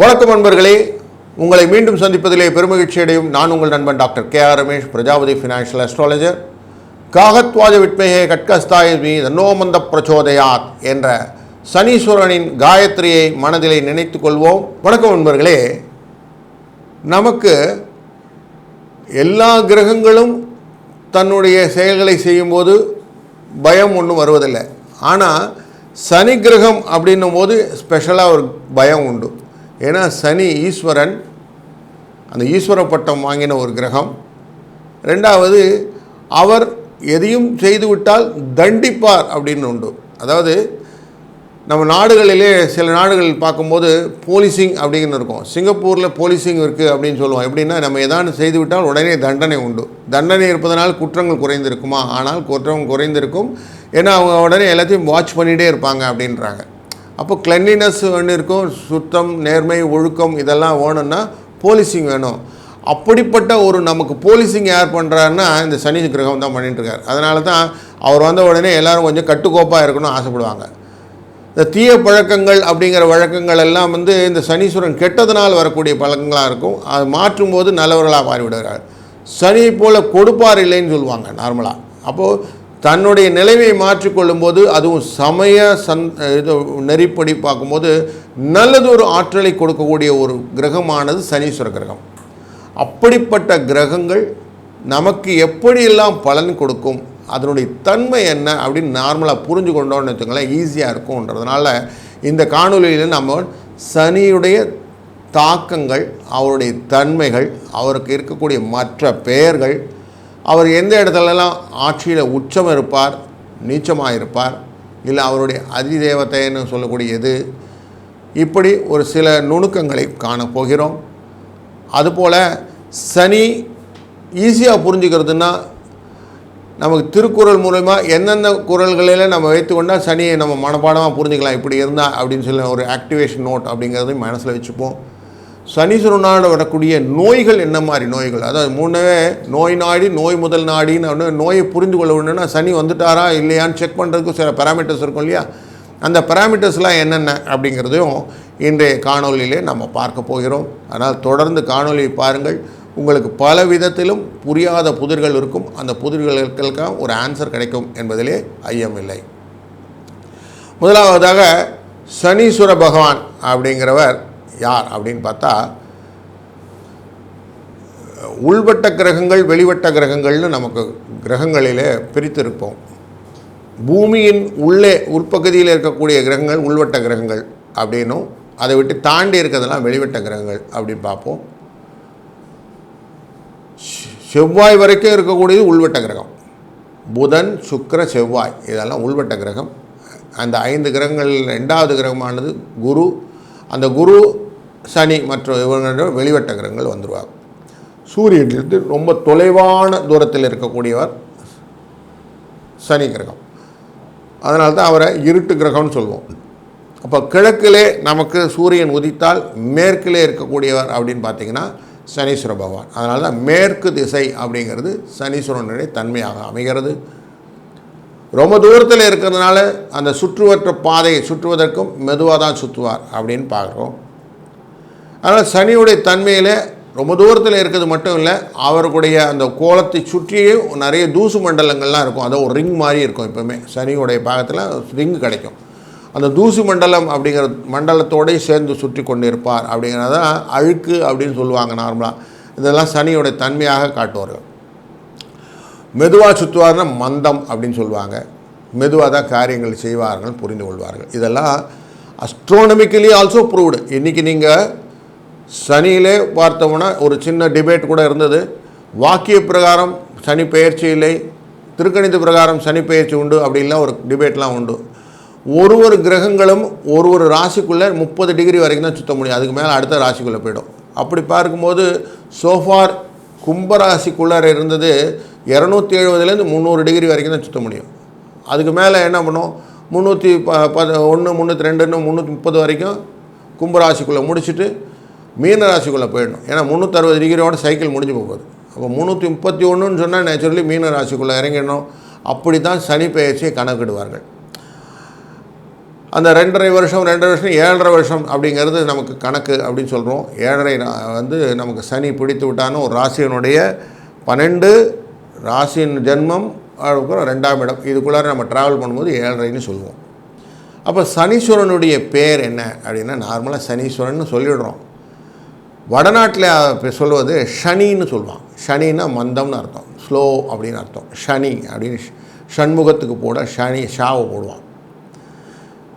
வணக்கம் நண்பர்களே. உங்களை மீண்டும் சந்திப்பதிலே பெருமகிழ்ச்சி அடையும் நான் உங்கள் நண்பன் doctor K R Ramesh Prajapati financial astrologer காகத்வாஜ விட்மேகே கட்கஸ்தாயமி தன்னோமந்த பிரச்சோதயாத் என்ற சனீஸ்வரனின் காயத்ரியை மனதிலே நினைத்து கொள்வோம். வணக்கம் நண்பர்களே. நமக்கு எல்லா கிரகங்களும் தன்னுடைய செயல்களை செய்யும்போது பயம் ஒன்றும் வருவதில்லை. ஆனால் சனி கிரகம் அப்படின்னும் போது ஸ்பெஷலாக ஒரு பயம் உண்டு. ஏன்னா சனி ஈஸ்வரன் அந்த ஈஸ்வர பட்டம் வாங்கின ஒரு கிரகம். ரெண்டாவது அவர் எதையும் செய்துவிட்டால் தண்டிப்பார் அப்படின்னு உண்டு. அதாவது நம்ம நாடுகளிலே சில நாடுகள் பார்க்கும்போது போலீசிங் அப்படின்னு இருக்கும். சிங்கப்பூரில் போலீசிங் இருக்குது அப்படின்னு சொல்லுவோம். எப்படின்னா நம்ம எதாவது செய்துவிட்டால் உடனே தண்டனை உண்டு. தண்டனை இருப்பதனால் குற்றங்கள் குறைந்திருக்குமா? ஆனால் குற்றம் குறைந்திருக்கும். ஏன்னா அவங்க உடனே எல்லாத்தையும் வாட்ச் பண்ணிகிட்டே இருப்பாங்க அப்படின்றாங்க. அப்போ கிளென்லினஸ் ஒன்று இருக்கும் சுத்தம் நேர்மை ஒழுக்கம் இதெல்லாம் வேணும்னா போலீசிங் வேணும். அப்படிப்பட்ட ஒரு நமக்கு போலீசிங் யார் பண்ணுறாருன்னா இந்த சனி கிரகம் தான் பண்ணிட்டு இருக்காரு. அதனால தான் அவர் வந்த உடனே எல்லாரும் கொஞ்சம் கட்டுக்கோப்பாக இருக்கணும்னு ஆசைப்படுவாங்க. இந்த தீய பழக்கங்கள் அப்படிங்கிற வழக்கங்கள் எல்லாம் வந்து இந்த சனீஸ்வரன் கெட்டதனால் வரக்கூடிய பழக்கங்களாக இருக்கும். அது மாற்றும் போது நல்லவர்களாக மாறிவிடுகிறார் சனி போல் கொடுப்பார் இல்லைன்னு சொல்லுவாங்க நார்மலாக அப்போது தன்னுடைய நிலைமையை மாற்றிக்கொள்ளும் போது அதுவும் சமய சந் இது நெறிப்படி பார்க்கும்போது நல்லது ஒரு ஆற்றலை கொடுக்கக்கூடிய ஒரு கிரகமானது சனீஸ்வர கிரகம். அப்படிப்பட்ட கிரகங்கள் நமக்கு எப்படியெல்லாம் பலன் கொடுக்கும் அதனுடைய தன்மை என்ன அப்படின்னு நார்மலாக புரிஞ்சு கொண்டோம்னு வச்சுக்கோங்களேன் ஈஸியாக இருக்கும்ன்றதுனால இந்த காணொலியில் நம்ம சனியுடைய தாக்கங்கள் அவருடைய தன்மைகள் அவருக்கு இருக்கக்கூடிய மற்ற பெயர்கள் அவர் எந்த இடத்துலலாம் ஆட்சியில் உச்சம் இருப்பார் நீச்சமாக இருப்பார் இல்லை அவருடைய அதிதேவத்தைன்னு சொல்லக்கூடியது இப்படி ஒரு சில நுணுக்கங்களை காணப்போகிறோம் அதுபோல் சனி ஈஸியாக புரிஞ்சுக்கிறதுனா நமக்கு திருக்குறள் மூலயமா எந்தெந்த குரல்களில் நம்ம வைத்துக்கொண்டால் சனியை நம்ம மனப்பாடமாக புரிஞ்சுக்கலாம் இப்படி இருந்தால் அப்படின்னு சொல்லி ஒரு ஆக்டிவேஷன் நோட் அப்படிங்கிறதையும் மனசில் வச்சுப்போம். சனீஸ்வரனோட வரக்கூடிய நோய்கள் என்ன மாதிரி நோய்கள்? அதாவது மூணவே நோய் நாடி நோய் முதல் நாடின்னு நோயை புரிந்து கொள்ள வேணும்னா சனி வந்துட்டாரா இல்லையான்னு செக் பண்ணுறதுக்கு சில பேராமீட்டர்ஸ் இருக்கும் இல்லையா? அந்த பேராமீட்டர்ஸ்லாம் என்னென்ன அப்படிங்கிறதையும் இன்றைய காணொலியிலே நம்ம பார்க்க போகிறோம். அதனால் தொடர்ந்து காணொலியை பாருங்கள். உங்களுக்கு பல விதத்திலும் புரியாத புதிர்கள் இருக்கும். அந்த புதிர்களுக்கெல்லாம் ஒரு ஆன்சர் கிடைக்கும் என்பதிலே ஐயமில்லை முதலாவதாக சனீஸ்வர பகவான் அப்படிங்கிறவர் யார் அப்படின்னு பார்த்தா உள்வட்ட கிரகங்கள் வெளிவட்ட கிரகங்கள்னு நமக்கு கிரகங்களிலே பிரித்திருப்போம். பூமியின் உள்ளே உட்பகுதியில் இருக்கக்கூடிய கிரகங்கள் உள்வட்ட கிரகங்கள் அப்படின்னும் அதை விட்டு தாண்டி இருக்கிறதெல்லாம் வெளிவட்ட கிரகங்கள் அப்படின்னு பார்ப்போம். செவ்வாய் வரைக்கும் இருக்கக்கூடியது உள்வட்ட கிரகம். புதன் சுக்கர செவ்வாய் இதெல்லாம் உள்வட்ட கிரகம். அந்த ஐந்து கிரகங்கள் ரெண்டாவது கிரகமானது குரு. அந்த குரு சனி மற்றும் இவங்களோட வெளிவட்ட கிரகங்கள் வந்துருவாங்க. சூரியனிலிருந்து ரொம்ப தொலைவான தூரத்தில் இருக்கக்கூடியவர் சனி கிரகம். அதனால தான் அவரை இருட்டு கிரகம்னு சொல்லுவோம். அப்போ கிழக்கிலே நமக்கு சூரியன் உதித்தால் மேற்கிலே இருக்கக்கூடியவர் அப்படின்னு பார்த்தீங்கன்னா சனீஸ்வர பகவான். அதனால தான் மேற்கு திசை அப்படிங்கிறது சனீஸ்வரனுடைய தன்மையாக அமைகிறது. ரொம்ப தூரத்தில் இருக்கிறதுனால அந்த சுற்றுவற்ற பாதையை சுற்றுவதற்கும் மெதுவாக தான் சுற்றுவார் அப்படின்னு பார்க்குறோம். அதனால் சனியுடைய தன்மையில் ரொம்ப தூரத்தில் இருக்கிறது மட்டும் இல்லை அவருடைய அந்த கோலத்தை சுற்றியே நிறைய தூசு மண்டலங்கள்லாம் இருக்கும். அது ஒரு ரிங் மாதிரி இருக்கும் எப்பவுமே. சனியுடைய பாகத்தில் ரிங் கிடைக்கும். அந்த தூசு மண்டலம் அப்படிங்கிற மண்டலத்தோடய சேர்ந்து சுற்றி கொண்டு இருப்பார் அப்படிங்கிறதான் அழுக்கு அப்படின்னு சொல்லுவாங்க நார்மலாக இதெல்லாம் சனியுடைய தன்மையாக காட்டுவார்கள். மெதுவாக சுற்றுவார்னா மந்தம் அப்படின்னு சொல்லுவாங்க. மெதுவாக தான் காரியங்கள் செய்வார்கள் புரிந்து கொள்வார்கள். இதெல்லாம் அஸ்ட்ரோனமிக்கலி ஆல்சோ ப்ரூவ்டு இன்றைக்கி நீங்கள் சனியிலே பார்த்தோம்னா ஒரு சின்ன டிபேட் கூட இருந்தது. வாக்கிய பிரகாரம் சனி பெயர்ச்சி இல்லை. திருக்கணித பிரகாரம் சனி பெயர்ச்சி உண்டு அப்படின்லாம் ஒரு டிபேட்லாம் உண்டு. ஒரு ஒரு கிரகங்களும் ஒரு ஒரு ராசிக்குள்ளே முப்பது டிகிரி வரைக்கும் தான் சுத்த முடியும். அதுக்கு மேலே அடுத்த ராசிக்குள்ளே போயிடும். அப்படி பார்க்கும்போது சோஃபார் கும்பராசிக்குள்ளார இருந்தது இரநூத்தி எழுபதுலேருந்து முந்நூறு டிகிரி வரைக்கும் தான் சுத்த முடியும். அதுக்கு மேலே என்ன பண்ணும்? முந்நூற்றி ப ப ஒன்று முந்நூற்றி ரெண்டுன்னு முந்நூற்றி முப்பது வரைக்கும் கும்பராசிக்குள்ளே முடிச்சுட்டு மீனராசிக்குள்ளே போயிடணும். ஏன்னா முந்நூற்றறுபது டிகிரியோட சைக்கிள் முடிஞ்சு போகுது. அப்போ முந்நூற்றி முப்பத்தி ஒன்றுன்னு சொன்னால் நேச்சுரலி மீன ராசிக்குள்ளே இறங்கிடணும். அப்படி தான் சனி பெயர்ச்சியை கணக்கிடுவார்கள். அந்த ரெண்டரை வருஷம் ரெண்டரை வருஷம் ஏழரை வருஷம் அப்படிங்கிறது நமக்கு கணக்கு அப்படின்னு சொல்கிறோம் ஏழரை வந்து நமக்கு சனி பிடித்து விட்டான்னு ஒரு ராசியினுடைய பன்னெண்டு ராசியின் ஜென்மம் அதுக்கப்புறம் ரெண்டாம் இடம். இதுக்குள்ளார நம்ம ட்ராவல் பண்ணும்போது ஏழரைன்னு சொல்லுவோம். அப்போ சனீஸ்வரனுடைய பேர் என்ன அப்படின்னா நார்மலாக சனீஸ்வரன் சொல்லிடுறோம். வடநாட்டில் சொல்வது ஷனின்னு சொல்லுவாங்க. ஷனின்னா மந்தம்னு அர்த்தம். ஸ்லோ அப்படின்னு அர்த்தம். ஷனி அப்படின்னு ஷண்முகத்துக்கு போட ஷனி ஷாவை போடுவான்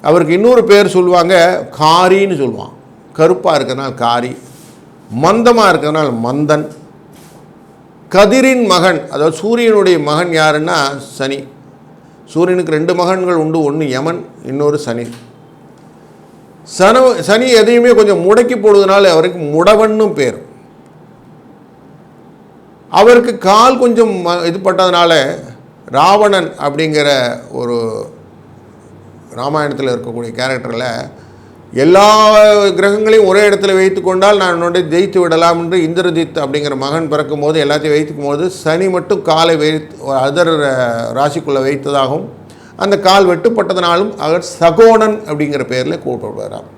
அவருக்கு இன்னொரு பேர் சொல்லுவாங்க காரின்னு சொல்லுவான் கருப்பாக இருக்கிறனால காரி மந்தமாக இருக்கிறனால மந்தன். கதிரின் மகன் அதாவது சூரியனுடைய மகன் யாருன்னா சனி. சூரியனுக்கு ரெண்டு மகன்கள் உண்டு ஒன்று யமன் இன்னொரு சனி. சன சனி எதையுமே கொஞ்சம் முடக்கி போடுவதனால அவருக்கு முடவன்னும் பேர். அவருக்கு கால் கொஞ்சம் ம- இது பட்டதுனால ராவணன் அப்படிங்கிற ஒரு ராமாயணத்தில் இருக்கக்கூடிய கேரக்டரில் எல்லா கிரகங்களையும் ஒரே இடத்துல வைத்து கொண்டால் நான் என்னுடைய ஜெயித்து விடலாம் என்று இந்திரஜித் அப்படிங்கிற மகன் பிறக்கும் போது எல்லாத்தையும் வைத்துக்கும் போது சனி மட்டும் காலை வைத்து அதர் ராசிக்குள்ளே வைத்ததாகவும் அந்த கால் வெட்டுப்பட்டதனாலும் அவர் சகோணன் அப்படிங்கிற பேரில் கூப்பிடுவாராம்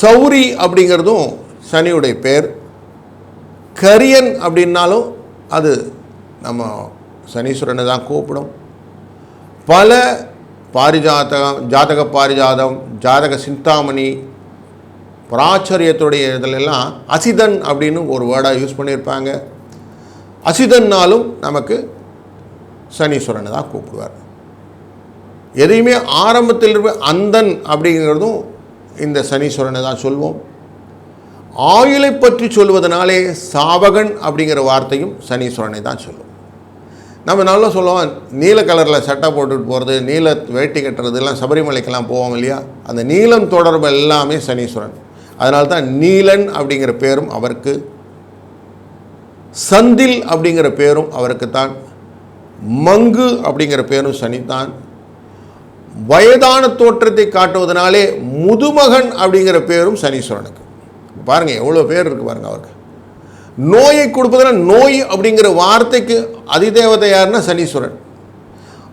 சௌரி அப்படிங்கிறதும் சனியுடைய பேர். கரியன் அப்படின்னாலும் அது நம்ம சனீஸ்வரனை தான் கூப்பிடும். பல பாரிஜாதகம் ஜாதக பாரிஜாதம் ஜாதக சிந்தாமணி பிராச்சரியத்துடைய இதிலெல்லாம் அசிதன் அப்படின்னு ஒரு வேர்டாக யூஸ் பண்ணியிருப்பாங்க. அசிதன்னாலும் நமக்கு சனீஸ்வரனை தான் கூப்பிடுவார். எதையுமே ஆரம்பத்தில் இருக்க அந்தன் அப்படிங்கிறதும் இந்த சனீஸ்வரனை தான் சொல்வோம். ஆயுளை பற்றி சொல்வதனாலே சாவகன் அப்படிங்கிற வார்த்தையும் சனீஸ்வரனை தான் சொல்லும். நம்ம நல்லா சொல்லுவோம் நீல கலரில் சட்டை போட்டுட்டு போகிறது நீல வேட்டி கட்டுறது எல்லாம் சபரிமலைக்கெல்லாம் போவோம் இல்லையா? அந்த நீலம் தொடர்பு எல்லாமே சனீஸ்வரன். அதனால தான் நீலன் அப்படிங்கிற பேரும் அவருக்கு சந்தில் அப்படிங்கிற பேரும் அவருக்கு தான் மங்கு அப்படிங்கிற பேரும் சனிதான். வயதான தோற்றத்தை காட்டுவதனாலே முதுமகன் அப்படிங்கிற பேரும் சனீஸ்வரனுக்கு. பாருங்க எவ்வளோ பேர் இருக்கு பாருங்க அவருக்கு. நோயை கொடுப்பதில் நோய் அப்படிங்கிற வார்த்தைக்கு அதிதேவதை யாருன்னா சனீஸ்வரன்.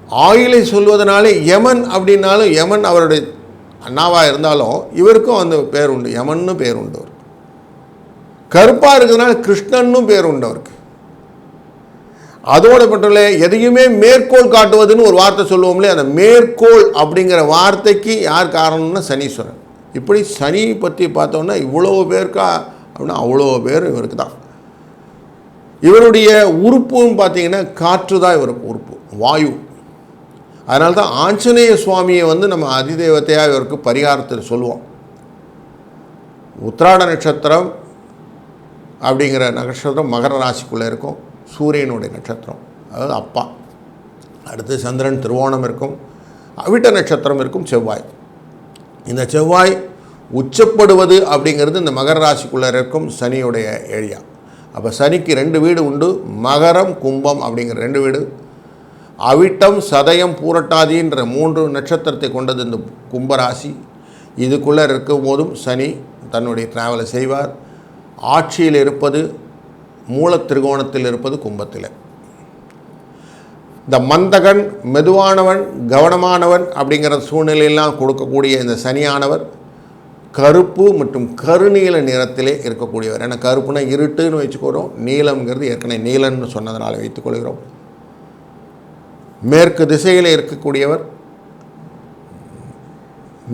ஆயுளை சொல்வதனாலே யமன் அப்படின்னாலும் யமன் அவருடைய அண்ணாவாக இருந்தாலும் இவருக்கும் அந்த பேர் உண்டு. யமன்னு பேர் உண்டு அவருக்கு. கருப்பாக இருக்கிறதுனால கிருஷ்ணன்னும் பேர் உண்டு அவருக்கு. அதோட மட்டும் இல்லை எதையுமே மேற்கோள் காட்டுவதுன்னு ஒரு வார்த்தை சொல்லுவோம்லே அந்த மேற்கோள் அப்படிங்கிற வார்த்தைக்கு யார் காரணம்னா சனீஸ்வரன். இப்படி சனி பற்றி பார்த்தோன்னா இவ்வளோ பேருக்கா அப்படின்னா அவ்வளோ பேர் இவருக்கு தான். இவருடைய உறுப்புன்னு பார்த்தீங்கன்னா காற்று தான் இவருக்கு உறுப்பு வாயு. அதனால தான் ஆஞ்சநேய சுவாமியை வந்து நம்ம அதிதேவத்தையாக இவருக்கு பரிகாரத்தில் சொல்லுவோம். உத்திராட நட்சத்திரம் அப்படிங்கிற நட்சத்திரம் மகர ராசிக்குள்ளே இருக்கும். சூரியனுடைய நட்சத்திரம் அதாவது அப்பா. அடுத்து சந்திரன் திருவோணம் இருக்கும் அவிட்ட நட்சத்திரம் இருக்கும் செவ்வாய். இந்த செவ்வாய் உச்சப்படுவது அப்படிங்கிறது இந்த மகர ராசிக்குள்ளே இருக்கும் சனியுடைய ஏரியா. அப்போ சனிக்கு ரெண்டு வீடு உண்டு மகரம் கும்பம் அப்படிங்கிற ரெண்டு வீடு. அவிட்டம் சதயம் பூரட்டாதின்ற மூன்று நட்சத்திரத்தை கொண்டது இந்த கும்பராசி இதுக்குள்ளே இருக்கும் போதும் சனி தன்னுடைய டிராவலை செய்வார். ஆட்சியில் இருப்பது மூல திரிகோணத்தில் இருப்பது கும்பத்தில். இந்த மந்தகன் மெதுவானவன் கவனமானவன் அப்படிங்கிற சூழ்நிலையெல்லாம் கொடுக்கக்கூடிய இந்த சனியானவர் கருப்பு மற்றும் கருநீல நிறத்திலே இருக்கக்கூடியவர். ஏன்னா கருப்புனா இருட்டுன்னு வச்சுக்கிறோம் நீலம்ங்கிறது ஏற்கனவே நீலன்னு சொன்னதனால் வைத்துக்கொள்கிறோம். மேற்கு திசையில் இருக்கக்கூடியவர்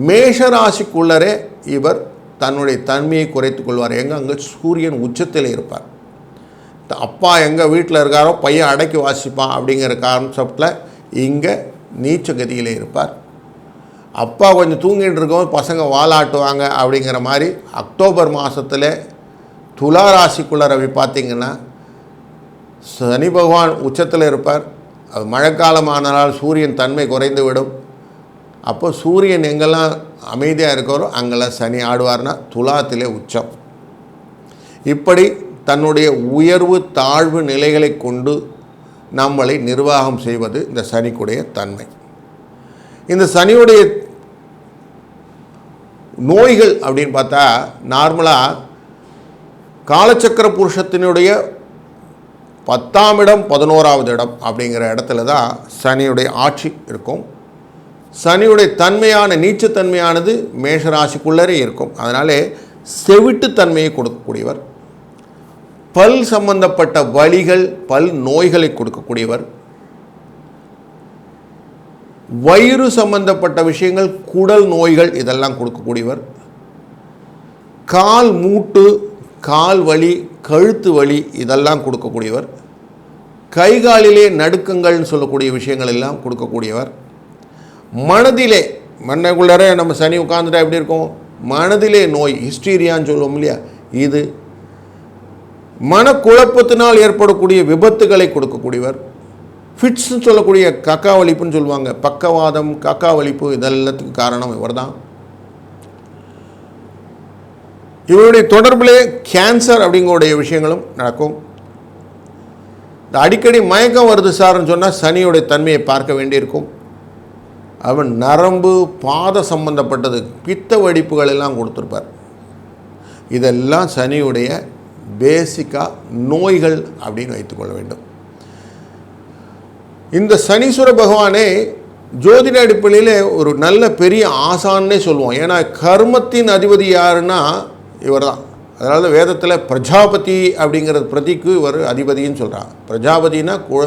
மேஷராசிக்குள்ளரே இவர் தன்னுடைய தன்மையை குறைத்துக் கொள்வார். எங்கே அங்கே சூரியன் உச்சத்தில் இருப்பார். அப்பா எங்கே வீட்டில் இருக்காரோ பையன் அடக்கி வாசிப்பான் அப்படிங்கிற கான்செப்டில் இங்கே நீச்ச கதியில் இருப்பார். அப்பா கொஞ்சம் தூங்கிட்டு இருக்கோம் பசங்க வாலாட்டுவாங்க அப்படிங்கிற மாதிரி அக்டோபர் மாதத்தில் துலா ராசிக்குள்ள ரவி பார்த்தீங்கன்னா சனி பகவான் உச்சத்தில் இருப்பார். அது மழைக்காலமானால் சூரியன் தன்மை குறைந்து விடும் அப்போ சூரியன் எங்கெல்லாம் அமைதியாக இருக்காரோ அங்கெல்லாம் சனி ஆடுவார்னா துலாத்திலே உச்சம். இப்படி தன்னுடைய உயர்வு தாழ்வு நிலைகளை கொண்டு நம்மளை நிர்வாகம் செய்வது இந்த சனிக்குடைய தன்மை. இந்த சனியுடைய நோய்கள் அப்படின்னு பார்த்தா நார்மலாக காலச்சக்கர புருஷத்தினுடைய பத்தாம் இடம் பதினோராவது இடம் அப்படிங்கிற இடத்துல தான் சனியுடைய ஆட்சி இருக்கும். சனியுடைய தன்மையான நீச்சத்தன்மையானது மேஷராசிக்குள்ளரே இருக்கும். அதனாலே செவிட்டுத்தன்மையை கொடுக்கக்கூடியவர். பல் சம்பந்தப்பட்ட வலிகள் பல் நோய்களை கொடுக்கக்கூடியவர். வயிறு சம்பந்தப்பட்ட விஷயங்கள் குடல் நோய்கள் இதெல்லாம் கொடுக்கக்கூடியவர். கால் மூட்டு கால் வலி கழுத்து வலி இதெல்லாம் கொடுக்கக்கூடியவர். கை காலிலே நடுக்கங்கள்னு சொல்லக்கூடிய விஷயங்கள் எல்லாம் கொடுக்கக்கூடியவர். மனதிலே மண்ணைக்குள்ளார நம்ம சனி உட்காந்துட்டா எப்படி இருக்கும்? மனதிலே நோய் ஹிஸ்டீரியான்னு சொல்லுவோம் இல்லையா? இது மனக்குழப்பத்தினால் ஏற்படக்கூடிய விபத்துகளை கொடுக்கக்கூடியவர். ஃபிட்ஸ்ன்னு சொல்லக்கூடிய கக்காவலிப்புன்னு சொல்லுவாங்க. பக்கவாதம் கக்காவலிப்பு இதெல்லாத்துக்கும் இதெல்லாத்துக்கு காரணம் இவர்தான். இவருடைய தொடர்பிலே கேன்சர் அப்படிங்கக்கூடிய விஷயங்களும் நடக்கும். இந்த அடிக்கடி மயக்கம் வருது சார்னு சொன்னால் சனியுடைய தன்மையை பார்க்க வேண்டியிருக்கும். அவன் நரம்பு பாத சம்பந்தப்பட்டது பித்த வடிப்புகள் எல்லாம் கொடுத்துருப்பார். இதெல்லாம் சனியுடைய பேசிக்காக நோய்கள் அப்படின்னு வைத்துக்கொள்ள வேண்டும். இந்த சனீஸ்வர பகவானே ஜோதிட அடிப்படையில் ஒரு நல்ல பெரிய ஆசான்னே சொல்லுவோம். ஏன்னா கர்மத்தின் அதிபதி யாருன்னா இவர் தான் அதனால வேதத்தில் பிரஜாபதி அப்படிங்கிறது பிரதிக்கு இவர் அதிபதின்னு சொல்கிறார் பிரஜாபதினா கு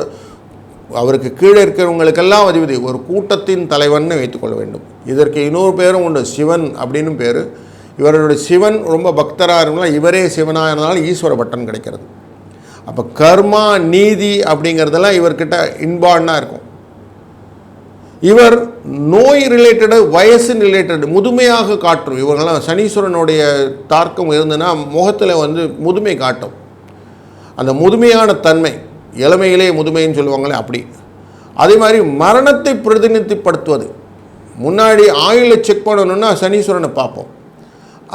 அவருக்கு கீழே இருக்கிறவங்களுக்கெல்லாம் அதிபதி. ஒரு கூட்டத்தின் தலைவன் வைத்துக்கொள்ள வேண்டும். இதற்கு இன்னொரு பேரும் உண்டு சிவன் அப்படின்னு பேர். இவருடைய சிவன் ரொம்ப பக்தராக இருந்தால் இவரே சிவனாக இருந்தாலும் ஈஸ்வர பட்டன் கிடைக்கிறது. அப்போ கர்மா நீதி அப்படிங்கிறதெல்லாம் இவர்கிட்ட இன்பான்னா இருக்கும். இவர் நோய் ரிலேட்டடு வயசு ரிலேட்டடு முதுமையாக காட்டும் இவங்கெல்லாம் சனீஸ்வரனுடைய தார்க்கம் இருந்ததுன்னா முகத்தில் வந்து முதுமை காட்டும். அந்த முதுமையான தன்மை இளமையிலே முதுமைன்னு சொல்லுவாங்களே அப்படி. அதே மாதிரி மரணத்தை பிரதிநிதிப்படுத்துவது முன்னாடி ஆயுளை செக் பண்ணணும்னா சனீஸ்வரனை பார்ப்போம்.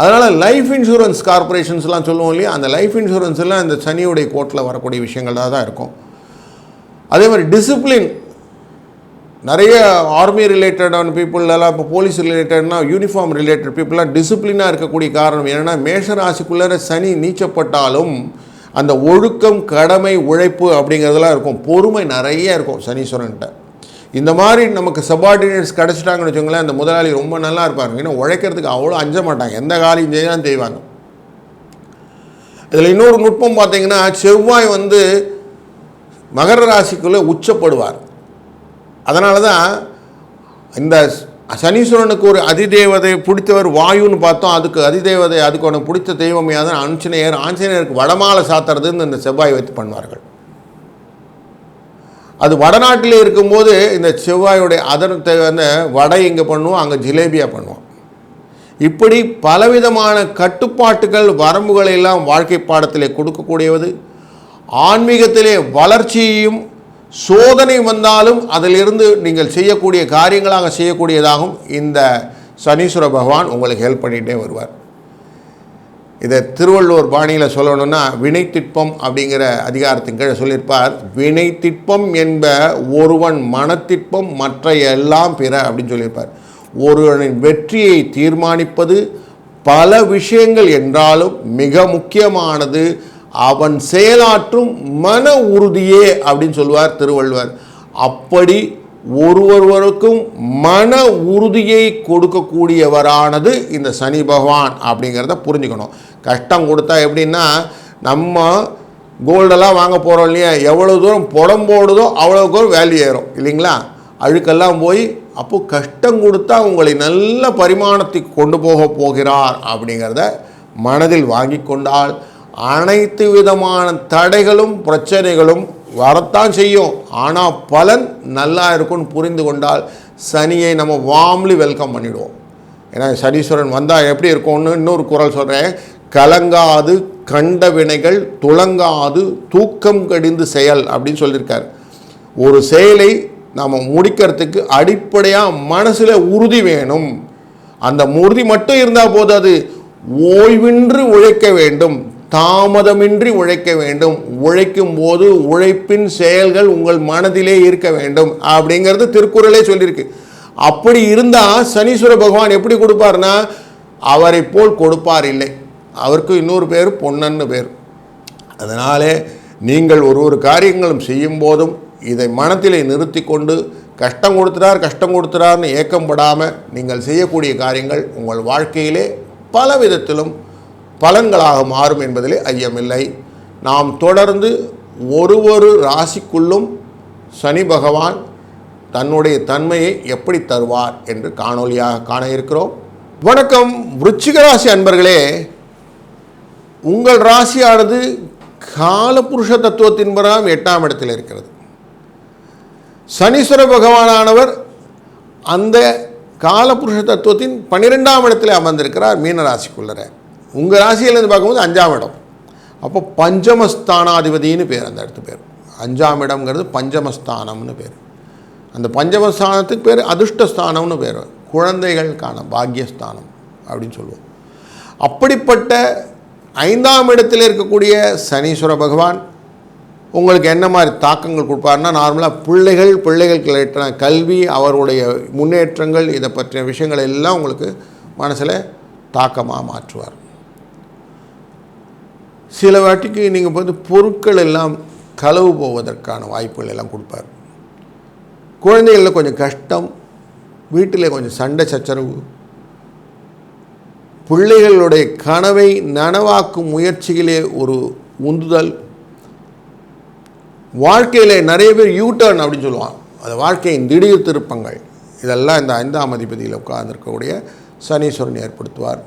அதனால் லைஃப் இன்சூரன்ஸ் கார்பரேஷன்ஸ்லாம் சொல்லுவோம் இல்லையா? அந்த லைஃப் இன்சூரன்ஸ்லாம் இந்த சனியுடைய கோட்டில் வரக்கூடிய விஷயங்களாக தான் இருக்கும். அதே மாதிரி டிசிப்ளின் நிறைய ஆர்மி ரிலேட்டடான பீப்புள் எல்லாம் இப்போ போலீஸ் ரிலேட்டட்னா யூனிஃபார்ம் ரிலேட்டட் பீப்புளெலாம் டிசிப்ளினாக இருக்கக்கூடிய காரணம் என்னென்னா மேஷராசிக்குள்ளே சனி நீச்சப்பட்டாலும் அந்த ஒழுக்கம் கடமை உழைப்பு அப்படிங்கிறதெல்லாம் இருக்கும். பொறுமை நிறைய இருக்கும் சனீஸ்வரன்கிட்ட இந்த மாதிரி நமக்கு சபார்டினேட்ஸ் கிடச்சிட்டாங்கன்னு வச்சுங்களேன் அந்த முதலாளி ரொம்ப நல்லா இருப்பாங்க ஏன்னா உழைக்கிறதுக்கு அவ்வளோ அஞ்ச மாட்டாங்க. எந்த காலையும் செய்யலாம் செய்வாங்க. இதில் இன்னொரு நுட்பம் பார்த்தீங்கன்னா செவ்வாய் வந்து மகர ராசிக்குள்ளே உச்சப்படுவார். அதனால தான் இந்த சனீஸ்வரனுக்கு ஒரு அதிதேவதை பிடித்தவர் வாயுன்னு பார்த்தோம். அதுக்கு அதிதேவதை அதுக்கு உனக்கு பிடித்த தெய்வமையாக தான் ஆஞ்சநேயர். ஆஞ்சநேயருக்கு வடமாலை சாத்துறதுன்னு இந்த செவ்வாய் வைத்து பண்ணுவார்கள். அது வடநாட்டில் இருக்கும்போது இந்த செவ்வாயுடைய அதனத்தை வந்து வடை இங்கே பண்ணுவோம் அங்கே ஜிலேபியாக பண்ணுவோம். இப்படி பலவிதமான கட்டுப்பாட்டுகள் வரம்புகளை எல்லாம் வாழ்க்கை பாடத்திலே கொடுக்கக்கூடியவது ஆன்மீகத்திலே வளர்ச்சியையும் சோதனை வந்தாலும் அதிலிருந்து நீங்கள் செய்யக்கூடிய காரியங்களாக செய்யக்கூடியதாகவும் இந்த சனீஸ்வர பகவான் உங்களுக்கு ஹெல்ப் பண்ணிகிட்டே வருவார். இதை திருவள்ளுவர் பாணியில் சொல்லணும்னா வினைத்திட்பம் அப்படிங்கிற அதிகாரத்தின் கீழே சொல்லியிருப்பார். வினைத்திட்பம் என்ப ஒருவன் மனத்திட்பம் மற்ற எல்லாம் பிற அப்படின்னு சொல்லியிருப்பார். ஒருவனின் வெற்றியை தீர்மானிப்பது பல விஷயங்கள் என்றாலும் மிக முக்கியமானது. அவன் செயலாற்றும் மன உறுதியே அப்படின்னு சொல்லுவார் திருவள்ளுவர். அப்படி ஒருவருவருக்கும் மன உறுதியை கொடுக்கக்கூடியவரானது இந்த சனி பகவான் அப்படிங்கிறத புரிஞ்சுக்கணும். கஷ்டம் கொடுத்தா எப்படின்னா நம்ம கோல்டெல்லாம் வாங்க போகிறோம் இல்லையா? எவ்வளோ தூரம் புடம் போடுதோ அவ்வளோ தூரம் வேல்யூ ஏறும் இல்லைங்களா? அழுக்கெல்லாம் போய் அப்போது கஷ்டம் கொடுத்தா உங்களை நல்ல பரிமாணத்துக்கு கொண்டு போக போகிறார் அப்படிங்கிறத மனதில் வாங்கி கொண்டால் அனைத்து விதமான தடைகளும் பிரச்சனைகளும் வரத்தான் செய்யும். ஆனால் பலன் நல்லா இருக்கும்னு புரிந்து கொண்டால் சனியை நம்ம வாம்லி வெல்கம் பண்ணிவிடுவோம் ஏன்னா சனீஸ்வரன் வந்தால் எப்படி இருக்கும்னு இன்னொரு குரல் சொல்கிறேன் கலங்காது கண்ட வினைகள் துளங்காது தூக்கம் கடிந்து செயல் அப்படின்னு சொல்லியிருக்கார். ஒரு செயலை நாம் முடிக்கிறதுக்கு அடிப்படையாக மனசில் உறுதி வேணும். அந்த உறுதி மட்டும் இருந்தால் போதாது ஓய்வின்றி உழைக்க வேண்டும் தாமதமின்றி உழைக்க வேண்டும். உழைக்கும் போது உழைப்பின் செயல்கள் உங்கள் மனதிலே இருக்க வேண்டும் அப்படிங்கிறது திருக்குறளே சொல்லியிருக்கு. அப்படி இருந்தால் சனீஸ்வர பகவான் எப்படி கொடுப்பார்னா அவரை போல் கொடுப்பார் இல்லை. அவருக்கு இன்னொரு பேர் பொன்னன்னு பேர். அதனாலே நீங்கள் ஒரு ஒரு காரியங்களும் செய்யும் போதும் இதை மனத்திலே நிறுத்தி கொண்டு கஷ்டம் கொடுத்துறார் கஷ்டம் கொடுத்துறார்னு ஏக்கம் படாமல் நீங்கள் செய்யக்கூடிய காரியங்கள் உங்கள் வாழ்க்கையிலே பல விதத்திலும் பலன்களாக மாறும் என்பதிலே ஐயமில்லை. நாம் தொடர்ந்து ஒரு ஒரு ராசிக்குள்ளும் சனி பகவான் தன்னுடைய தன்மையை எப்படி தருவார் என்று காணொளியாக காண இருக்கிறோம். வணக்கம் விருச்சிக ராசி அன்பர்களே. உங்கள் ராசியானது காலபுருஷ தத்துவத்தின் பிரகாரம் எட்டாம் இடத்தில் இருக்கிறது. சனீஸ்வர பகவானானவர் அந்த காலபுருஷ தத்துவத்தின் பன்னிரெண்டாம் இடத்தில் அமர்ந்திருக்கிறார் மீன ராசிக்குள்ளர. உங்கள் ராசியிலேருந்து பார்க்கும்போது அஞ்சாம் இடம். அப்போ பஞ்சமஸ்தானாதிபதினு பேர் அந்த இடத்து பேர். அஞ்சாம் இடம்ங்கிறது பஞ்சமஸ்தானம்னு பேர். அந்த பஞ்சமஸ்தானத்துக்கு பேர் அதிர்ஷ்டஸ்தானம்னு பேர். குழந்தைகளுக்கான பாக்யஸ்தானம் அப்படின்னு சொல்லுவோம். அப்படிப்பட்ட ஐந்தாம் இடத்தில் இருக்கக்கூடிய சனீஸ்வர பகவான் உங்களுக்கு என்ன மாதிரி தாக்கங்கள் கொடுப்பார்னா நார்மலாக பிள்ளைகள் பிள்ளைகளுக்கு ஏற்ற கல்வி அவருடைய முன்னேற்றங்கள் இதை பற்றிய விஷயங்கள் எல்லாம் உங்களுக்கு மனசில் தாக்கமாக மாற்றுவார். சில வாட்டிக்கு நீங்கள் வந்து பொருட்கள் எல்லாம் களவு போவதற்கான வாய்ப்புகள் எல்லாம் கொடுப்பார். குழந்தைகளில் கொஞ்சம் கஷ்டம் வீட்டில் கொஞ்சம் சண்டை சச்சரவு பிள்ளைகளுடைய கனவை நனவாக்கும் முயற்சியிலே ஒரு உந்துதல். வாழ்க்கையில் நிறைய பேர் யூ டர்ன் அப்படின்னு சொல்லுவான் அது வாழ்க்கையின் திடீர் திருப்பங்கள். இதெல்லாம் இந்த ஐந்தாம் அதிபதியில் உட்கார்ந்துருக்கக்கூடிய சனீஸ்வரன் ஏற்படுத்துவார்.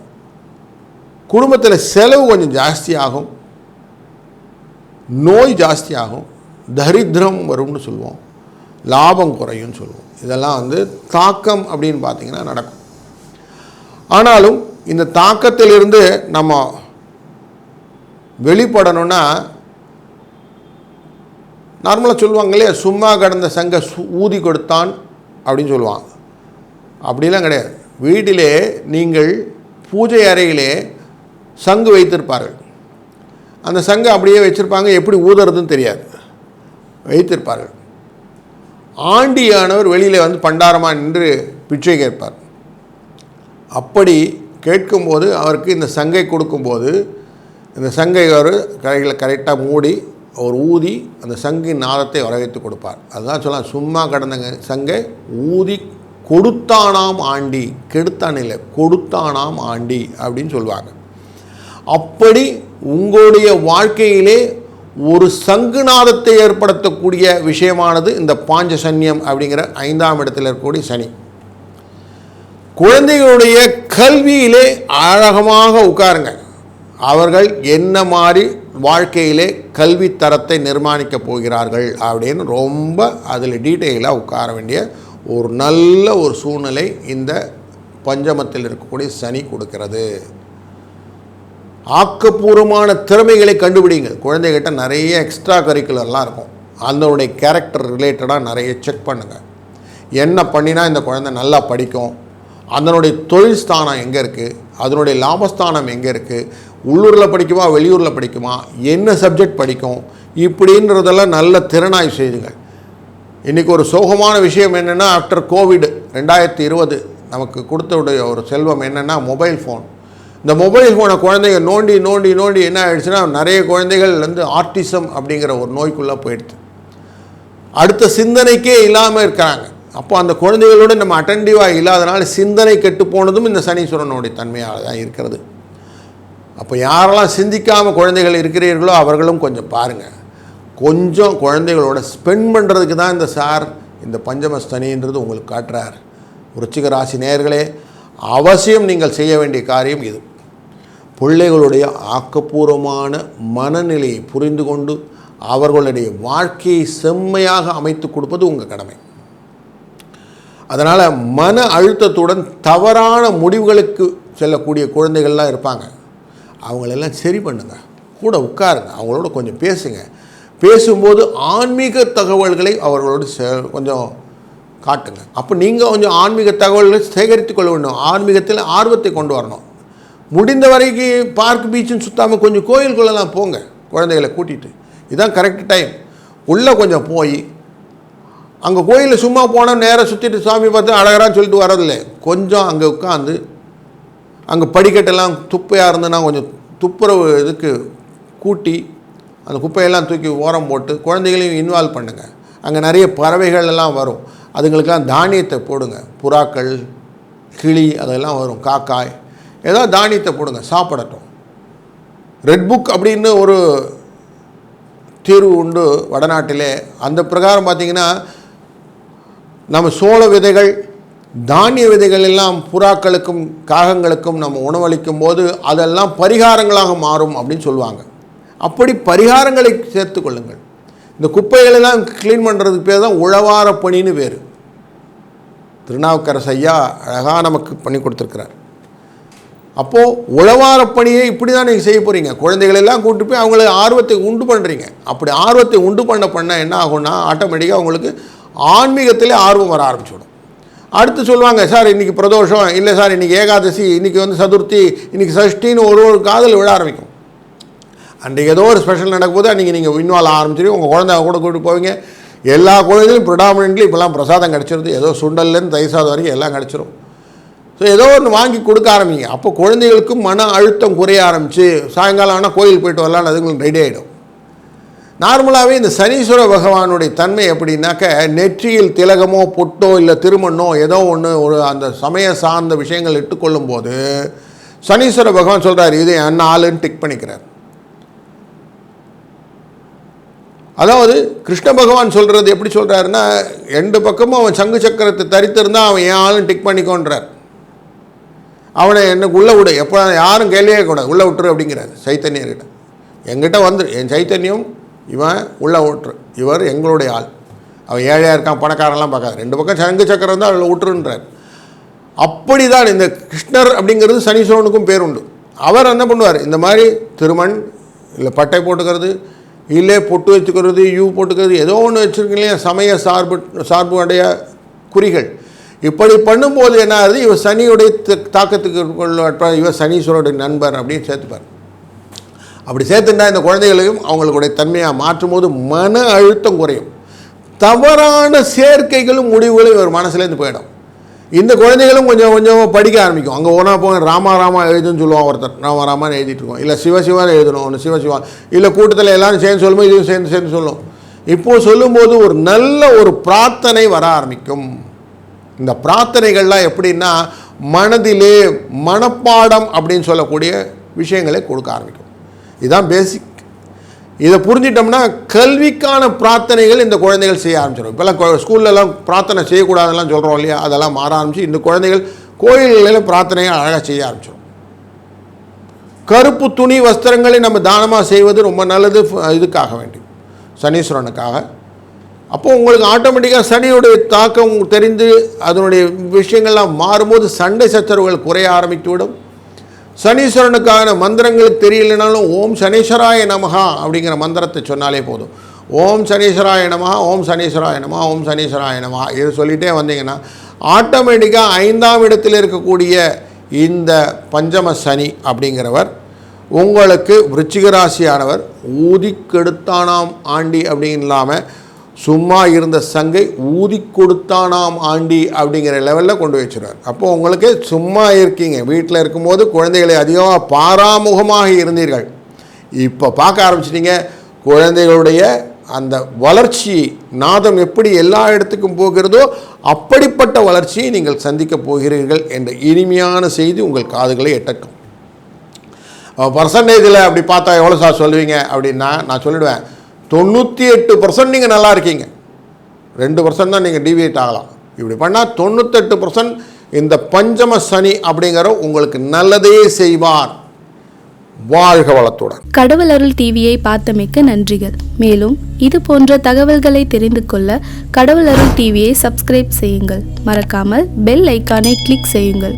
குடும்பத்தில் செலவு கொஞ்சம் ஜாஸ்தியாகும். நோய் ஜாஸ்தியாகும். தரித்திரம் வரும்னு சொல்லுவோம். லாபம் குறையும்னு சொல்லுவோம். இதெல்லாம் வந்து தாக்கம் அப்படின்னு பார்த்தீங்கன்னா நடக்கும். ஆனாலும் இந்த தாக்கத்திலிருந்து நம்ம வெளிப்படணும்னா நார்மலாக சொல்லுவாங்க இல்லையா சும்மா கடந்த சங்க ஊதி கொடுத்தான் அப்படின்னு சொல்லுவாங்க. அப்படிலாம் கிடையாது. வீட்டிலே நீங்கள் பூஜை அறையிலே சங்கு வைத்திருப்பார்கள். அந்த சங்கு அப்படியே வச்சுருப்பாங்க எப்படி ஊதுறதுன்னு தெரியாது. வைத்திருப்பார்கள். ஆண்டியானவர் வெளியில் வந்து பண்டாரமாக நின்று பிச்சை கேட்பார். அப்படி கேட்கும்போது அவருக்கு இந்த சங்கை கொடுக்கும்போது இந்த சங்கை அவர் கரைகளை கரெக்டாக மூடி அவர் ஊதி அந்த சங்கின் நாதத்தை வரவைத்து கொடுப்பார். அதுதான் சொல்லலாம் சும்மா கடந்தங்க. சங்கை ஊதி கொடுத்தானாம் ஆண்டி கெடுத்தான் இல்லை கொடுத்தானாம் ஆண்டி அப்படின்னு சொல்லுவாங்க. அப்படி உங்களுடைய வாழ்க்கையிலே ஒரு சங்குநாதத்தை ஏற்படுத்தக்கூடிய விஷயமானது இந்த பாஞ்சசன்யம் அப்படிங்கிற ஐந்தாம் இடத்தில் இருக்கக்கூடிய சனி. குழந்தைகளுடைய கல்வியிலே அழகமாக உட்காருங்க அவர்கள் என்ன மாதிரி வாழ்க்கையிலே கல்வி தரத்தை நிர்மாணிக்கப் போகிறார்கள் அப்படின்னு ரொம்ப அதில் டீட்டெயிலாக உட்கார வேண்டிய ஒரு நல்ல ஒரு சூழ்நிலை இந்த பஞ்சமத்தில் இருக்கக்கூடிய சனி கொடுக்கிறது. ஆக்கப்பூர்வமான திறமைகளை கண்டுபிடிங்க குழந்தைகிட்ட நிறைய எக்ஸ்ட்ரா கரிக்குலர்லாம் இருக்கும். அதனுடைய கேரக்டர் ரிலேட்டடாக நிறைய செக் பண்ணுங்கள் என்ன பண்ணினா இந்த குழந்தை நல்லா படிக்கும். அதனுடைய தொழில் ஸ்தானம் எங்கே இருக்குது அதனுடைய லாபஸ்தானம் எங்கே இருக்குது உள்ளூரில் படிக்குமா வெளியூரில் படிக்குமா? என்ன சப்ஜெக்ட் படிக்கும்? இப்படின்றதெல்லாம் நல்ல திறனாய்வு செய்துங்கள் இன்றைக்கி ஒரு சோகமான விஷயம் என்னென்னா ஆஃப்டர் கோவிட் ரெண்டாயிரத்தி இருபது நமக்கு கொடுத்தவுடைய ஒரு செல்வம் என்னென்னா மொபைல் ஃபோன் இந்த மொபைல் ஃபோனை குழந்தைங்க நோண்டி நோண்டி நோண்டி என்ன ஆயிடுச்சுன்னா நிறைய குழந்தைகள் வந்து ஆர்டிசம் அப்படிங்கிற ஒரு நோய்க்குள்ளே போயிடுது. அடுத்த சிந்தனைக்கே இல்லாமல் இருக்கிறாங்க. அப்போ அந்த குழந்தைகளோடு நம்ம அட்டன்டிவாக இல்லாதனால சிந்தனை கெட்டு போனதும் இந்த சனீஸ்வரனுடைய தன்மையாக தான் இருக்கிறது. அப்போ யாரெல்லாம் சிந்திக்காமல் குழந்தைகள் இருக்கிறீர்களோ அவர்களும் கொஞ்சம் பாருங்கள் கொஞ்சம் குழந்தைகளோட ஸ்பெண்ட் பண்ணுறதுக்கு தான் இந்த சார் இந்த பஞ்சமஸ்தனின்றது உங்களுக்கு காட்டுறார். விருச்சிக ராசி நேயர்களே அவசியம் நீங்கள் செய்ய வேண்டிய காரியம் இது. பிள்ளைகளுடைய ஆக்கப்பூர்வமான மனநிலையை புரிந்து கொண்டு அவர்களுடைய வாழ்க்கையை செம்மையாக அமைத்து கொடுப்பது உங்கள் கடமை. அதனால் மன அழுத்தத்துடன் தவறான முடிவுகளுக்கு செல்லக்கூடிய குழந்தைகள்லாம் இருப்பாங்க. அவங்களெல்லாம் சரி பண்ணுங்க. கூட உட்காருங்க. அவங்களோட கொஞ்சம் பேசுங்க. பேசும்போது ஆன்மீக தகவல்களை அவர்களோடு சே- கொஞ்சம் காட்டுங்க. அப்போ நீங்கள் கொஞ்சம் ஆன்மீக தகவல்களை சேகரித்து கொள்ள வேண்டும். ஆன்மீகத்தில் ஆர்வத்தை கொண்டு வரணும். முடிந்த வரைக்கும் பார்க் பீச்சுன்னு சுற்றாமல் கொஞ்சம் கோயிலுக்குள்ளெல்லாம் போங்க. குழந்தைகளை கூட்டிகிட்டு இதுதான் கரெக்ட் டைம். உள்ளே கொஞ்சம் போய் அங்கே கோயிலில் சும்மா போனால் நேராக சுற்றிட்டு சாமி பார்த்து அழகரான்னு சொல்லிட்டு வரதில்லை கொஞ்சம் அங்கே உட்காந்து அங்கே படிக்கட்டெல்லாம் துப்பையாக இருந்ததுன்னா கொஞ்சம் துப்புரவு இதுக்கு கூட்டி அந்த குப்பையெல்லாம் தூக்கி ஓரம் போட்டு குழந்தைகளையும் இன்வால்வ் பண்ணுங்கள் அங்கே நிறைய பறவைகள் எல்லாம் வரும். அதுங்களுக்கெல்லாம் தானியத்தை போடுங்க. புறாக்கள் கிளி அதெல்லாம் வரும். காக்காய். ஏதோ தானியத்தை போடுங்க. சாப்பிடட்டும். ரெட் புக் அப்படின்னு ஒரு தீர்வு உண்டு வடநாட்டிலே. அந்த பிரகாரம் பார்த்தீங்கன்னா நம்ம சோள விதைகள் தானிய விதைகள் எல்லாம் புறாக்களுக்கும் காகங்களுக்கும் நம்ம உணவளிக்கும் போது அதெல்லாம் பரிகாரங்களாக மாறும் அப்படின்னு சொல்லுவாங்க. அப்படி பரிகாரங்களை சேர்த்து கொள்ளுங்கள். இந்த குப்பைகளெல்லாம் க்ளீன் பண்ணுறதுக்கு பேர் தான் உழவார பணின்னு பேர். திருநாவுக்கரசு ஐயா அழகாக நமக்கு பண்ணி கொடுத்துருக்கிறார். அப்போது உழவார பணியை இப்படி தான் நீங்கள் செய்ய போகிறீங்க குழந்தைகளெல்லாம் கூட்டு போய் அவங்கள ஆர்வத்தை உண்டு பண்ணுறீங்க அப்படி ஆர்வத்தை உண்டு பண்ண பண்ண என்ன ஆகும்னா ஆட்டோமேட்டிக்காக அவங்களுக்கு ஆன்மீகத்திலே ஆர்வம் வர ஆரம்பிச்சிடும். அடுத்து சொல்லுவாங்க சார் இன்றைக்கி பிரதோஷம் இல்லை சார் இன்றைக்கி ஏகாதசி இன்றைக்கி வந்து சதுர்த்தி இன்றைக்கி சஷ்டின்னு ஒரு ஒரு காதல் விழ ஆரம்பிக்கும். அன்றைக்கி ஏதோ ஒரு ஸ்பெஷல் நடக்கும்போது அன்றைக்கி நீங்கள் இன்வால்வ் ஆரம்பிச்சிடும் உங்கள் குழந்தை கூட கூட்டு போவீங்க. எல்லா குழந்தைகளும் ப்ரிடாமினெண்ட்லி இப்போல்லாம் பிரசாதம் கிடச்சிருது. ஏதோ சுண்டல்லேருந்து தயிர் வரைக்கும் எல்லாம் கிடச்சிரும். ஸோ ஏதோ ஒன்று வாங்கி கொடுக்க ஆரம்பிங்க. அப்போ குழந்தைகளுக்கும் மன அழுத்தம் குறைய ஆரம்பித்து சாயங்காலம் ஆனால் கோயில் போயிட்டு வரலான்னு அதுங்களுக்கு ரெடி ஆகிடும் நார்மலாகவே இந்த சனீஸ்வர பகவானுடைய தன்மை எப்படின்னாக்க நெற்றியில் திலகமோ பொட்டோ இல்லை திருமண்ணோ ஏதோ ஒன்று ஒரு அந்த சமய சார்ந்த விஷயங்கள் இட்டுக்கொள்ளும் போது சனீஸ்வர பகவான் சொல்கிறார் இது என்ன ஆளுன்னு டிக் பண்ணிக்கிறார். அதாவது கிருஷ்ண பகவான் சொல்கிறது எப்படி சொல்கிறாருன்னா ரெண்டு பக்கமும் அவன் சங்கு சக்கரத்தை தரித்திருந்தால் அவன் ஏன் ஆளும் டிக் பண்ணிக்கோன்றார். அவனை எனக்கு உள்ளே விடு. எப்போ யாரும் கேள்வியே கூடாது. உள்ளே விட்டுரு அப்படிங்கிறாரு சைத்தன்யர்கிட்ட. எங்கிட்ட வந்துரு என் சைத்தன்யம் இவன் உள்ள ஓட்டுரு. இவர் எங்களுடைய ஆள். அவன் ஏழையாக இருக்கான் பணக்காரன்லாம் பார்க்காது. ரெண்டு பக்கம் சங்கு சக்கரம் தான் அதில் ஊற்றுன்றார் அப்படி தான் இந்த கிருஷ்ணர் அப்படிங்கிறது சனீஸ்வரனுக்கும் பேருண்டு அவர் என்ன பண்ணுவார்? இந்த மாதிரி திருமண் இல்லை பட்டை போட்டுக்கிறது இல்லை பொட்டு வச்சுக்கிறது யூ போட்டுக்கிறது ஏதோ ஒன்று வச்சுருக்கீங்களே சமய சார்பு சார்பு அடைய குறிகள். இப்படி பண்ணும்போது என்ன ஆகுது? இவர் சனியுடைய த- தாக்கத்துக்கு இவர் சனீஸ்வரோடைய நண்பர் அப்படின்னு சேர்த்துப்பார். அப்படி சேர்த்துட்டா இந்த குழந்தைகளையும் அவங்களுடைய தன்மையாக மாற்றும் போது மன அழுத்தம் குறையும். தவறான சேர்க்கைகளும் முடிவுகளும் இவர் மனசுலேருந்து போயிடும். இந்த குழந்தைகளும் கொஞ்சம் கொஞ்சம் படிக்க ஆரம்பிக்கும். அங்கே ஒன்றா போக ராமா ராமா எழுதுன்னு சொல்லுவான் ஒருத்தர் ராமா ராமான்னு எழுதிட்டு இருக்கோம் இல்லை சிவசிவான்னு எழுதணும் ஒன்று சிவசிவா இல்லை கூட்டத்தில் எல்லாரும் சேர்ந்து சொல்லுமோ இதுவும் சேர்ந்து சேர்ந்து சொல்லும். இப்போது சொல்லும்போது ஒரு நல்ல ஒரு பிரார்த்தனை வர ஆரம்பிக்கும். இந்த பிரார்த்தனைகள்லாம் எப்படின்னா மனதிலே மனப்பாடம் அப்படின்னு சொல்லக்கூடிய விஷயங்களை கொடுக்க ஆரம்பிக்கும். இதுதான் பேசிக் இதை புரிஞ்சிட்டோம்னா கல்விக்கான பிரார்த்தனைகள் இந்த குழந்தைகள் செய்ய ஆரம்பிச்சிடும். இப்போல்லாம் ஸ்கூல்லலாம் பிரார்த்தனை செய்யக்கூடாதெல்லாம் சொல்கிறோம் இல்லையா? அதெல்லாம் மாற ஆரம்பிச்சு இந்த குழந்தைகள் கோயில்களில் பிரார்த்தனையை அழகாக செய்ய ஆரம்பிச்சிடும். கருப்பு துணி வஸ்திரங்களை நம்ம தானமாக செய்வது ரொம்ப நல்லது இதுக்காக வேண்டி. சனீஸ்வரனுக்காக. அப்போது உங்களுக்கு ஆட்டோமேட்டிக்காக சனியுடைய தாக்கம் தெரிந்து அதனுடைய விஷயங்கள்லாம் மாறும்போது சண்டை சச்சரவுகள் குறைய ஆரம்பித்து விடும். சனீஸ்வரனுக்கான மந்திரங்களுக்கு தெரியலனாலும் ஓம் சனீஸ்வராய நமகா அப்படிங்கிற மந்திரத்தை சொன்னாலே போதும். ஓம் சனீஸ்வராய நமகா ஓம் சனீஸ்வராய நமகா ஓம் சனீஸ்வராய நமகா இது சொல்லிகிட்டே வந்தீங்கன்னா ஆட்டோமேட்டிக்காக ஐந்தாம் இடத்தில் இருக்கக்கூடிய இந்த பஞ்சம சனி அப்படிங்கிறவர் உங்களுக்கு விருச்சிக ராசியானவர் ஊதி கெடுத்தானாம் ஆண்டி அப்படின்னு இல்லாமல் சும்மா இருந்த சங்கை ஊதி கொடுத்தானாம் ஆண்டி அப்படிங்கிற லெவலில் கொண்டு வச்சுருவார். அப்போது உங்களுக்கு சும்மா இருக்கீங்க. வீட்டில் இருக்கும்போது குழந்தைகளை அதிகமாக பாராமுகமாக இருந்தீர்கள். இப்போ பார்க்க ஆரம்பிச்சிட்டீங்க. குழந்தைகளுடைய அந்த வளர்ச்சி நாதம் எப்படி எல்லா இடத்துக்கும் போகிறதோ அப்படிப்பட்ட வளர்ச்சியை நீங்கள் சந்திக்கப் போகிறீர்கள் என்ற இனிமையான செய்தி உங்கள் காதுகளை எட்டக்கும் பர்சன்டேஜில் அப்படி பார்த்தா எவ்வளோ சார் சொல்லுவீங்க அப்படின்னா நான் சொல்லிடுவேன். தொண்ணூற்றி எட்டு பர்சன்ட் நீங்கள் நல்லா இருக்கீங்க. ரெண்டு பர்சன்ட் தான் நீங்கள் டிவியேட் ஆகலாம். இப்படி பண்ணால் தொண்ணூத்தெட்டு பர்சன்ட் இந்த பஞ்சம சனி அப்படிங்கிற உங்களுக்கு நல்லதே செய்வார். வாழ்க வளத்துடன். கடவுள் அருள் டிவியை பார்த்தமைக்க நன்றிகள். மேலும் இது போன்ற தகவல்களை தெரிந்து கொள்ள கடவுள் அருள் டிவியை சப்ஸ்கிரைப் செய்யுங்கள். மறக்காமல் பெல் ஐக்கானை கிளிக் செய்யுங்கள்.